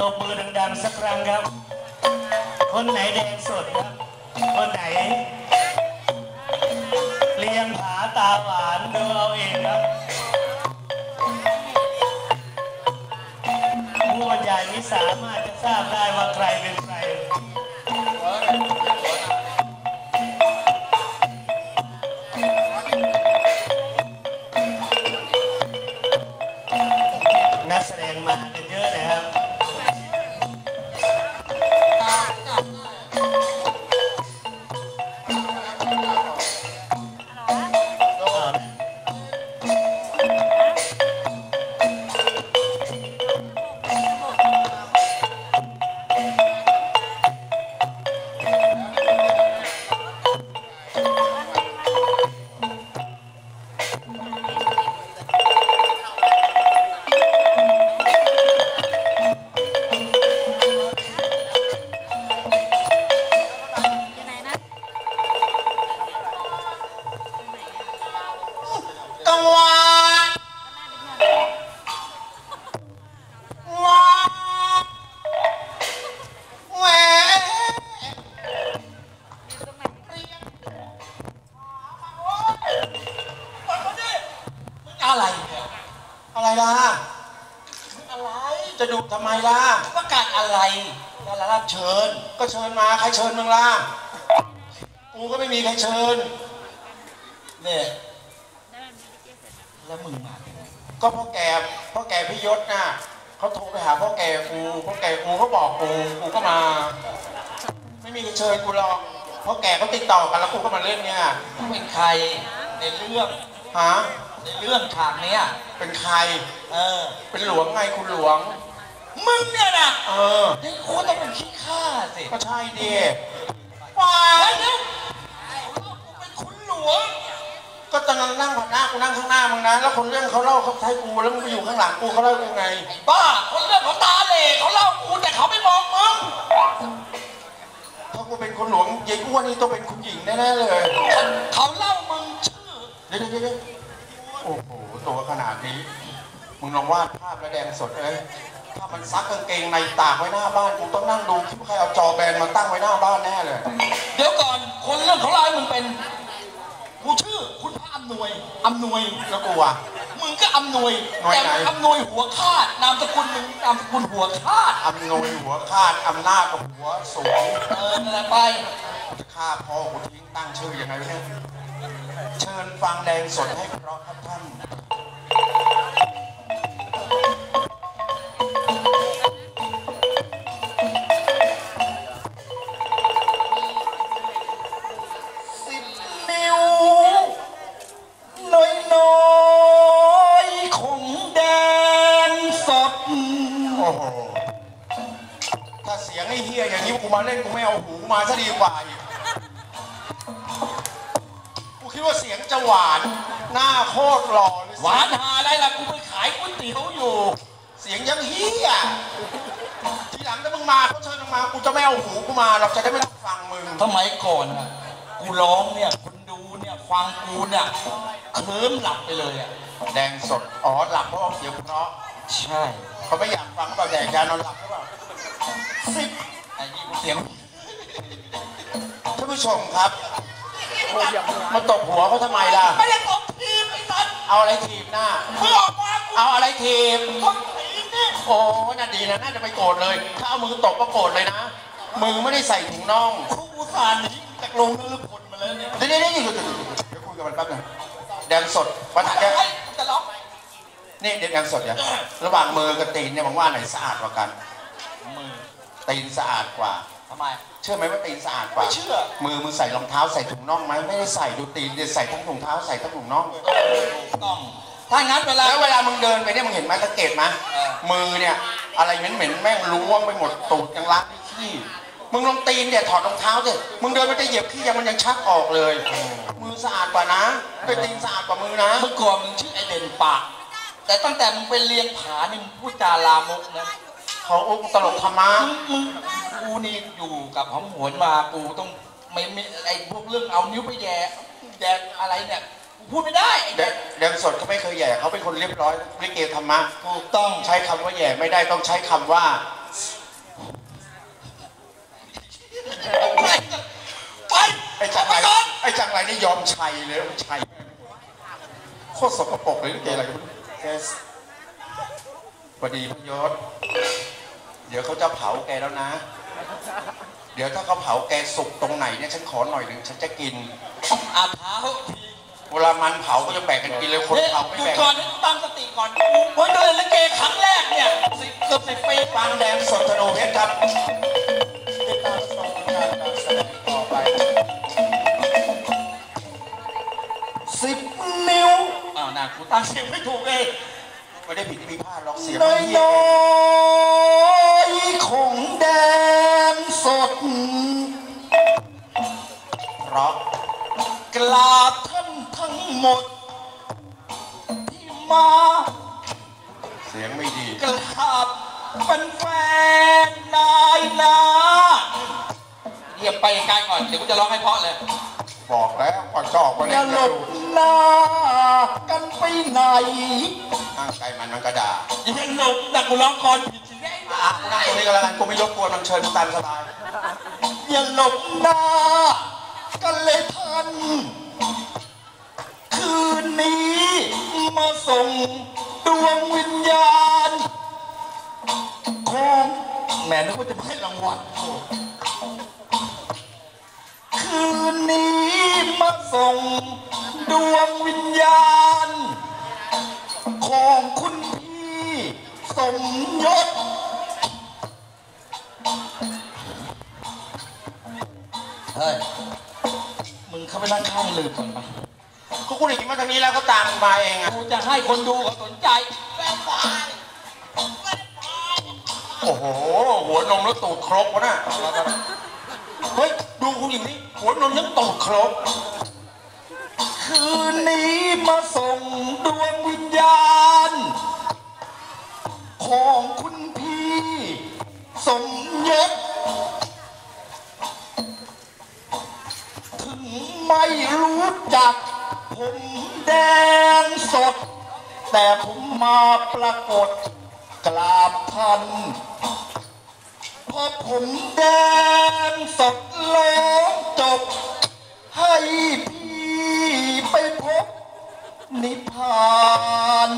ตบมือดังๆสักครั้งครับ คนไหนแดงสดครับ คนไหน เลี้ยงผาตาหวานดูเอาเองครับผู้บรรยายไม่สามารถจะทราบได้ว่าใครเป็นใครนักแสดงมากันเยอะนะครับ อะไรเนี่ยอะไรล่ะอะไรจะดูทำไมล่ะประกาศอะไรดารารับเชิญ ก็เชิญมาใครเชิญมึงล่ะกูก็ไม่มีใครเชิญเนี่ยแล้วมึงมาเป็นไงก็พ่อแก่พ่อแก่พี่ยศน่ะเขาโทรไปหาพ่อแก่กูพ่อแก่กูเขาบอกกูกูก็มา ไม่มีใครเชิญกูหรอกพ่อแก่เขาติดต่อกันแล้วกูก็มาเล่นเนี่ยมึงเป็นใครในเรื่องฮะ ในเรื่องฉากเนี้ยเป็นใคร เออ เป็นหลวงไงคุณหลวง มึงเนี่ยนะเออนี่คุณต้องเป็นขี้ข้าสิก็ใช่ดิว้ายเดี๋ยวเป็นคุณหลวง ก็ตอนนั้นนั่งผ่านหน้ากูนั่งข้างหน้ามึงนะ แล้วคนเรื่องเขาเล่าเขาใช้กูแล้วมึงไปอยู่ข้างหลังกูเขาเล่ายังไง ไอ้บ้า คนเรื่องเขาตาเหล่เขาเล่ากูแต่เขาไม่มองมึงถ้ากูเป็นคนหลวงยายอ้วนนี่ต้องเป็นคุณหญิงแน่ๆเลย เขาเล่ามึงชื่อ เดี๋ยวเดี๋ยวเดี๋ยวโอ้โหตัวขนาดนี้ มึงลองวาดภาพแล้วแดงสดเลยถ้ามันซักกางเกงในตากไว้หน้าบ้านกูต้องนั่งดูคิดว่าใครเอาจอแบนมาตั้งไว้หน้าบ้านแน่เลย เดี๋ยวก่อน คนเรื่องเขาเล่าให้มึงเป็น กูชื่อ คุณพระอำนวยอำนวย แล้วกูอะ มึงก็อำนวยหน่วยแต่ไหน มึงอำนวยหัวคาด นามสกุลมึงนามสกุลหัวคาด อำนวยหัวคาดอำนาจกับหัวสูงเออนั่นแหละไปจะฆ่าพ่อกูทิ้งตั้งชื่อยังไงวะเนี่ยเชิญ ฟังแดงสดให้เพราะครับท่านสิบนิ้วน้อยๆของแดงสดโอ้โหถ้าเสียงไอ้เฮียอย่างนี้กูมาเล่นกูไม่เอาหูมาซะดีกว่าอีก กูคิดว่าเสียงจะหวาน หน้าโคตรหล่อเลยหวานหาอะไรล่ะกูไปขายก๋วยเตี๋ยวอยู่ เสียงยังเฮียทีหลังถ้ามึงมาเขาเชิญมึงมา กูจะไม่เอาหูกูมาเราจะได้ไม่ต้องฟังมึงสมัยก่อนน่ะกูร้องเนี่ยคนดูเนี่ยฟังกูเนี่ยเคลิ้มหลับไปเลยอะแดงสดอ๋อหลับเพราะว่าเสียงเพราะใช่เขาไม่อยากฟังเปล่าแดกยานอนหลับหรือเปล่าสิบไอ้นี่กูเสียงท่านผู้ชมครับ มาตบหัวเขาทำไมล่ะ ไม่ได้ตบทีมไอ้สัตว์เอาอะไรถีบหน้า มึงออกมากูเอาอะไรถีบคนผีนี่โอ้น่าดีนะ น่าจะไปโกรธเลย ถ้าเอามือตบก็โกรธเลยนะ มือไม่ได้ใส่ถุงน่องกูอุตส่าห์หนีจากโรงนรพลมาแล้วเนี่ยเดี๋ยวเดี๋ยวเดี๋ยวเดี๋ยวเดี๋ยวคุยกับมันแป๊บหนึงแดงสดปัญหาแกไอ้จะร้องนี่เด็กแดงสดเนี่ยระหว่างมือกับตีนเนี่ยมึงว่าไหนสะอาดกว่ากัน มือตีนสะอาดกว่า ทำไม เชื่อไหมว่าตีนสะอาดกว่า ไม่เชื่อ มือมึงใส่รองเท้าใส่ถุงน่องไหมไม่ได้ใส่ดูตีนเนี่ยใส่ทั้งถุงเท้าใส่ทั้งถุงน่อง ถูกต้อง ถ้างั้นเวลา แล้วเวลามึงเดินไปเนี่ยมึงเห็นไหมสังเกตไหมเออ มือเนี่ย อะไรเหม็นๆแม่งล้วงไปหมดตูดยังล้างไม่ขี้มึงลองตีนเนี่ยถอดรองเท้าสิมึงเดินไปจะเหยียบขี้ยังมันยังชักออกเลย มือสะอาดกว่านะไปตีนสะอาดกว่ามือนะ เมื่อก่อนมึงชื่อไอเด่นปาก แต่ตั้งแต่มึงไปเรียนผานี่มึงพูดจาลามกนะ เขาอุ้มตลกธรรมะมึงมึง กูนี่อยู่กับหอมหวนมากูต้องไม่ไม่ไอ้พวกเรื่องเอานิ้วไปแย่แย่อะไรเนี่ยพูดไม่ได้แดดงสดเขาไม่เคยแย่เขาเป็นคนเรียบร้อยลิเกธรรมะถูกต้องใช้คำว่าแย่ไม่ได้ต้องใช้คำว่า ไปไปไอ้จังไรไอ้จังไรนี่ยอมชัยเลยชัยโคตรสกปรกเลยลิเกอะไรกันพอดีพยศเดี๋ยวเขาจะเผาแกแล้วนะ เดี๋ยวถ้าเขาเผาแกสุกตรงไหนเนี่ยฉันขอหน่อยหนึ่งฉันจะกิน อาเท้าเวลามันเผาก็จะแบ่งกันกินเลยคนเนี่ยเผาไม่หยุดแบ่งก่อนตั้งสติก่อนผมจะเล่นลิเกครั้งแรกเนี่ยสิบเกือบสิบปีปางแดงสดธนูเพชรครับติดตามชมการการแสดงต่อไปสิบนิ้วอ้าวน่ากูตั้งเสียงไม่ถูกเลยไม่ได้ผิดมีพลาดหรอกเสียงน้มัอ หมดที่มาเสียงไม่ดีกราบเป็นแฟนนายนาเยี่ยมไปไกลก่อน เดี๋ยวกูจะร้องให้เพราะเลย บอกแล้วก่อนจะออกมาอเล่ย่านหลจะบดูหน้ากันไปไหนข้างไกลมันมันกระดาอย่าหลบแต่กูร้องก่อนผิดสิได้อะนั่งตรงนี้ก็แล้วกันกูไม่รบกวนมันเชิญมึงตามสบายอย่าหลบหน้ากันเลยท่าน คืนนี้ มาส่งดวงวิญญาณของแหม่นึกว่าจะให้รางวัลคืนนี้มาส่งดวงวิญญาณ ของคุณพี่สมยศเฮ้ย มึงเข้าไปนั่งข้างลืมก่อนไป ก็กูหนีมาทางนี้แล้วก็ตามมาเองอะกูจะให้คนดูเขาสนใจโอ้โห หัวนมแล้วตูดครบวะน่ะเฮ้ย ดูคุณหญิงนี่หัวนมยังตูดครบ คืนนี้มาส่งดวงวิญญาณ ของคุณพี่ สมยศถึงไม่รู้จัก ผมแดงสด แต่ผมมาปรากฏกราบท่านพราผมแดงสดแล้วจบ ให้พี่ไปพบนิพพาน